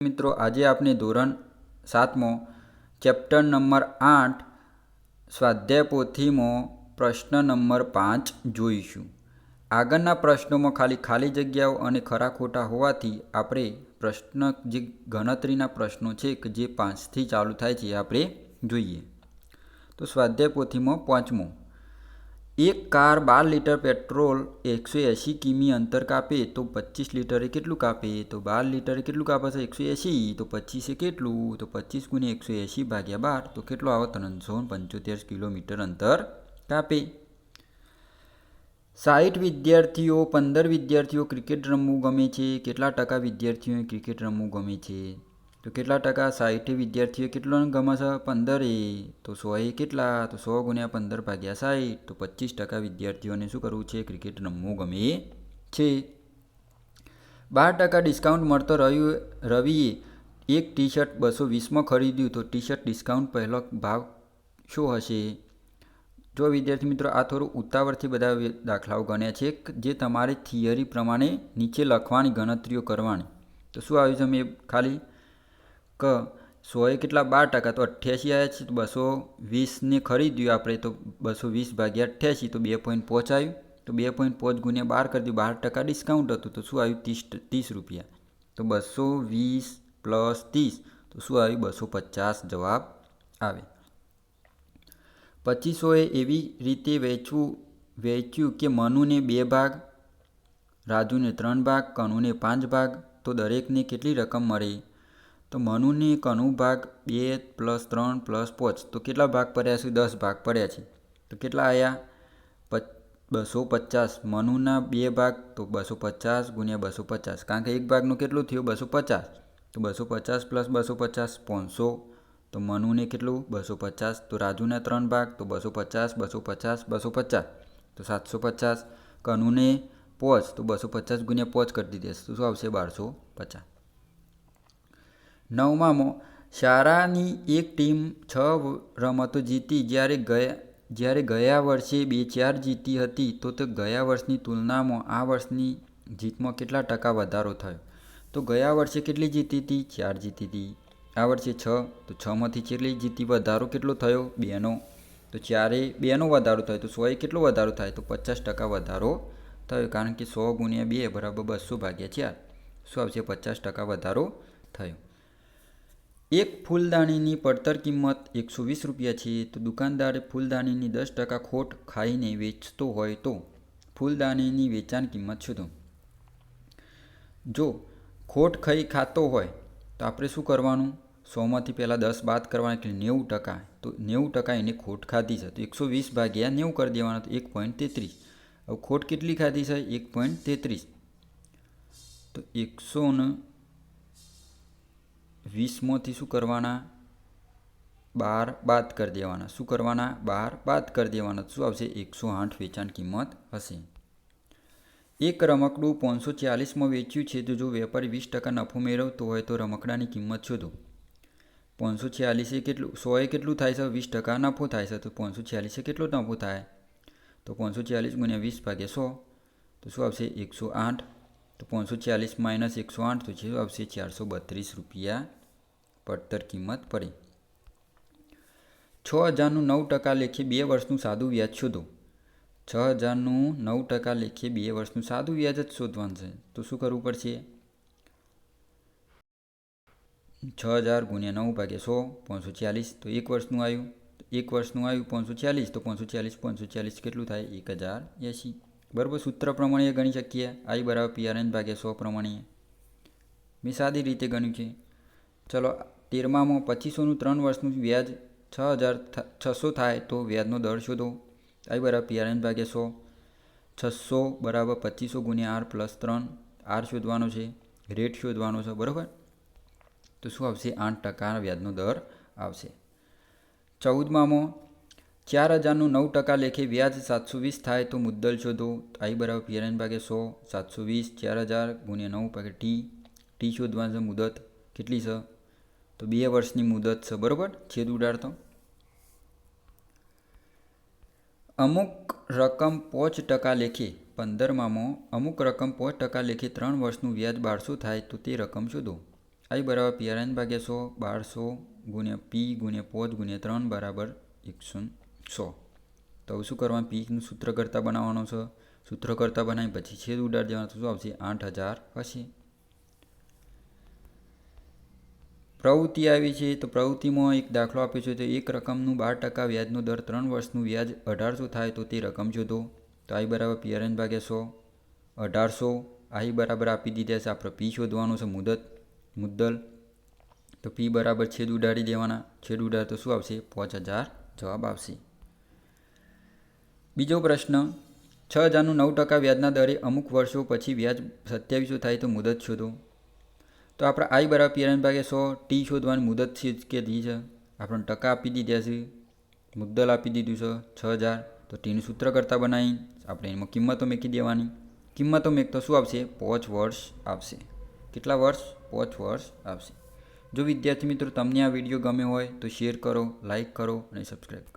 મિત્રો, આજે આપણે ધોરણ સાતમો, ચેપ્ટર નંબર આઠ, સ્વાધ્યાય પોથીમાં, પ્રશ્ન નંબર પાંચ જોઈશું. આગળના પ્રશ્નોમાં ખાલી ખાલી જગ્યાઓ અને ખરા ખોટા હોવાથી આપણે પ્રશ્ન જે ગણતરીના પ્રશ્નો છે કે જે પાંચથી ચાલુ થાય છે આપણે જોઈએ. તો સ્વાધ્યાય પોથીમાં પાંચમો. એક કાર બાર લીટર પેટ્રોલ એકસો એંશી કિમી અંતર કાપે તો પચીસ લીટરે કેટલું કાપે? તો બાર લીટરે કેટલું કાપે છે એકસો એંશી. તો પચીસે કેટલું? તો પચીસ ગુણ્યા એકસો એંશી ભાગ્યા બાર. તો કેટલું આવે? ત્રણસો પંચોતેર કિલોમીટર અંતર કાપે. સાઠ વિદ્યાર્થીઓ, પંદર વિદ્યાર્થીઓ ક્રિકેટ રમવું ગમે છે? કેટલા ટકા વિદ્યાર્થીઓને ક્રિકેટ રમવું ગમે છે? તો કેટલા ટકા સાઠ વિદ્યાર્થીઓ કેટલો ગમે છે? પંદરે તો સોએ કેટલા? તો સો ગુણ્યા પંદર ભાગ્યા સાહીઠ. તો પચીસ ટકા વિદ્યાર્થીઓને શું કરવું છે? ક્રિકેટ રમવું ગમે છે. બાર ટકા ડિસ્કાઉન્ટ મળતો રવિ રવિએ એક ટી શર્ટ બસો વીસમાં ખરીદ્યું. તો ટી શર્ટ ડિસ્કાઉન્ટ પહેલો ભાવ શું હશે? જો વિદ્યાર્થી મિત્રો, આ થોડું ઉતાવળથી બધા દાખલાઓ ગણ્યા છે જે તમારે થિયરી પ્રમાણે નીચે લખવાની ગણતરીઓ કરવાની. તો શું આવ્યું છે? મેં ખાલી ક સોએ કેટલા બાર ટકા તો અઠ્યાસી આવ્યા છે, તો બસો વીસને ખરીદ્યું આપણે, તો બસો વીસ ભાગ્યા અઠ્યાસી તો બે પોઈન્ટ પાંચ આવ્યું તો બે પોઈન્ટ પાંચ ગુણ્યા બાર કરી દીધું, બાર ટકા ડિસ્કાઉન્ટ હતું, તો શું આવ્યું? ત્રીસ ત્રીસ રૂપિયા. તો બસો વીસ પ્લસ ત્રીસ, તો શું આવ્યું? બસો પચાસ જવાબ આવે પચીસોએ એવી રીતે વેચવું, વેચ્યું કે મનુને બે ભાગ, રાજુને ત્રણ ભાગ, કનુને પાંચ ભાગ, તો દરેકને કેટલી રકમ મળે? તો મનુને કનુ ભાગ બે પ્લસ ત્રણ પ્લસ પાંચ, તો કેટલા ભાગ પડ્યા છે? દસ ભાગ પડ્યા છે. તો કેટલા આવ્યા બસો પચાસ. મનુના બે ભાગ, તો બસો પચાસ ગુણ્યા બસો પચાસ. કારણ કે એક ભાગનું કેટલું થયું? બસો પચાસ. તો બસો પચાસ પ્લસ બસો પચાસ, પાંચસો. તો મનુને કેટલું? બસો પચાસ. તો રાજુના ત્રણ ભાગ, તો બસો પચાસ બસો પચાસ બસો પચાસ. તો સાતસો પચાસ. કનુને પોચ, તો બસો પચાસ ગુણ્યા પોચ કરી દીધી તો શું આવશે? બારસો પચાસ. નવમામાં શાળાની એક ટીમ છ રમતો જીતી. જ્યારે ગયા જ્યારે ગયા વર્ષે બે ચાર જીતી હતી, તો તે ગયા વર્ષની તુલનામાં આ વર્ષની જીતમાં કેટલા ટકા વધારો થયો? તો ગયા વર્ષે કેટલી જીતી હતી? ચાર જીતી હતી. આ વર્ષે છ, તો છમાંથી કેટલી જીતી વધારો કેટલો થયો? બેનો. તો ચારે બેનો વધારો થયો. તો સોએ કેટલો વધારો થાય? તો પચાસ ટકા વધારો થયો. કારણ કે સો ગુણ્યા બે બરાબર બસો ભાગ્યા ચાર. શું આવશે? પચાસ ટકા વધારો થયો. એક ફૂલદાણીની પડતર કિંમત એકસો વીસ રૂપિયા છે, તો દુકાનદારે ફૂલદાણીની દસ ટકા ખોટ ખાઈને વેચતો હોય તો ફૂલદાણીની વેચાણ કિંમત શોધો. જો ખોટ ખાઈ ખાતો હોય, તો આપણે શું કરવાનું? સોમાંથી પહેલાં દસ બાદ કરવાના, એટલે નેવું ટકા. તો નેવું ટકા એને ખોટ ખાધી છે. તો એકસો વીસ ભાગ્યા નેવું કરી દેવાના, તો એક પોઈન્ટ તેત્રીસ. હવે ખોટ કેટલી ખાધી છે? એક પોઈન્ટ તેત્રીસ. તો એકસો વીસમાંથી શું કરવાના? બાર બાદ કરી દેવાના. શું કરવાના? બાર બાદ કરી દેવાના. શું આવશે? એકસો આઠ વેચાણ કિંમત હશે. એક રમકડું પાંચસો ચાલીસમાં વેચ્યું છે. તો જો વેપારી વીસ ટકા નફો મેળવતો હોય તો રમકડાની કિંમત શોધો. પાંચસો છ્યાલીસે કેટલું? સોએ કેટલું થાય છે? વીસ ટકા નફો થાય છે. તો પાંચસો છ્યાલીસે કેટલો નફો થાય? તો પાંચસો ચાલીસ ગુણ્યા વીસ ભાગ્યા સો. તો શું આવશે? એકસો આઠ. તો પાંચસો ચાલીસ માઇનસ એકસો આઠ તો શું આવશે? ચારસો બત્રીસ રૂપિયા પડતર કિંમત પડી. છ હજારનું નવ ટકા લેખે બે વર્ષનું સાદું વ્યાજ શોધો. છ હજારનું નવ ટકા લેખે બે વર્ષનું સાદું વ્યાજ જ શોધવાનું છે. તો શું કરવું પડશે? છ હજાર ગુણ્યા નવ ભાગ્યા સો પાંચસો ચાલીસ તો એક વર્ષનું આવ્યું. એક વર્ષનું આવ્યું પાંચસો ચાલીસ તો પાંચસો ચાલીસ પાંચસો ચાલીસ કેટલું થાય? એક હજાર એંસી બરાબર સૂત્ર પ્રમાણે ગણી શકીએ. આઈ બરાબર પીઆરએન ભાગ્યા સો પ્રમાણે. મેં સાદી રીતે ગણ્યું છે. ચલો તેરમામાં પચીસોનું ત્રણ વર્ષનું વ્યાજ છ હજાર છસો થાય તો વ્યાજનો દર શોધો. આઈ બરાબર પીઆરએન ભાગ્યા સો. છસો બરાબર પચીસો ગુણ્યા આર પ્લસ ત્રણ. આર શોધવાનો છે. રેટ શોધવાનો છે, બરાબર? તો શું આવશે? આઠ ટકા વ્યાજનો દર આવશે. ચૌદમામાં, ચાર હજારનું નવ ટકા લેખે વ્યાજ સાતસો વીસ થાય તો મુદ્દલ શોધો. આઈ બરાબર પીઆરએન ભાગે સો, સાતસો વીસ, ચાર હજાર ગુણ્યા નવ ભાગે ટી. ટી શોધવાની છે મુદત. કેટલી છે? તો બે વર્ષની મુદત છે, બરાબર? છેદ ઉડાડતો. અમુક રકમ પાંચ ટકા લેખે, પંદરમામાં, અમુક રકમ પાંચ ટકા લેખે ત્રણ વર્ષનું વ્યાજ બારસો થાય તો તે રકમ શોધો. આઈ બરાબર પીઆરએન ભાગ્યા સો, બારસો ગુણ્યા પી ગુણ્યા પોચ ગુણ્યા ત્રણ બરાબર એકસો સો. તો હવે શું કરવાનું? પીનું સૂત્ર કરતાં બનાવવાનો છે. સૂત્ર કરતાં બનાવી પછી છેદ ઉડાડી દેવાનો શું આવશે? આઠ હજાર હશે. પ્રવૃત્તિ આવી છે, તો પ્રવૃત્તિમાં એક દાખલો આપ્યો છે, તો એક રકમનું બાર ટકા વ્યાજનો દર ત્રણ વર્ષનું વ્યાજ અઢારસો થાય તો તે રકમ શોધો. તો આઈ બરાબર પીઆરએન ભાગ્યા સો. અઢારસો, આઈ બરાબર આપી દીધા છે, આપણે પી શોધવાનું છે, મુદત, મુદ્દલ. તો પી બરાબર છેદ ઉડાડી દેવાના, છેદ ઉડાડે તો શું આવશે? પાંચ હજાર જવાબ આવશે. બીજો પ્રશ્ન, છ હજારનું નવ ટકા વ્યાજના દરે અમુક વર્ષો પછી વ્યાજ સત્યાવીસો થાય તો મુદત શોધો. તો આપણે આઈ બરાબર પીઆરએન ભાગે સો ટી શોધવાની મુદત છે કે દી છે. આપણને ટકા આપી દીધા છે. મુદ્દલ આપી દીધું છે છ હજાર. તો ટીનું સૂત્ર કરતાં બનાવી આપણે એમાં કિંમતો મેકી દેવાની. કિંમતો મેકતો શું આવશે પાંચ વર્ષ આવશે કેટલા વર્ષ? પાંચ વર્ષ આવશે જો વિદ્યાર્થી મિત્રો તમને આ વીડિયો ગમે હોય તો શેર કરો લાઇક કરો અને સબસ્ક્રાઈબ કરો.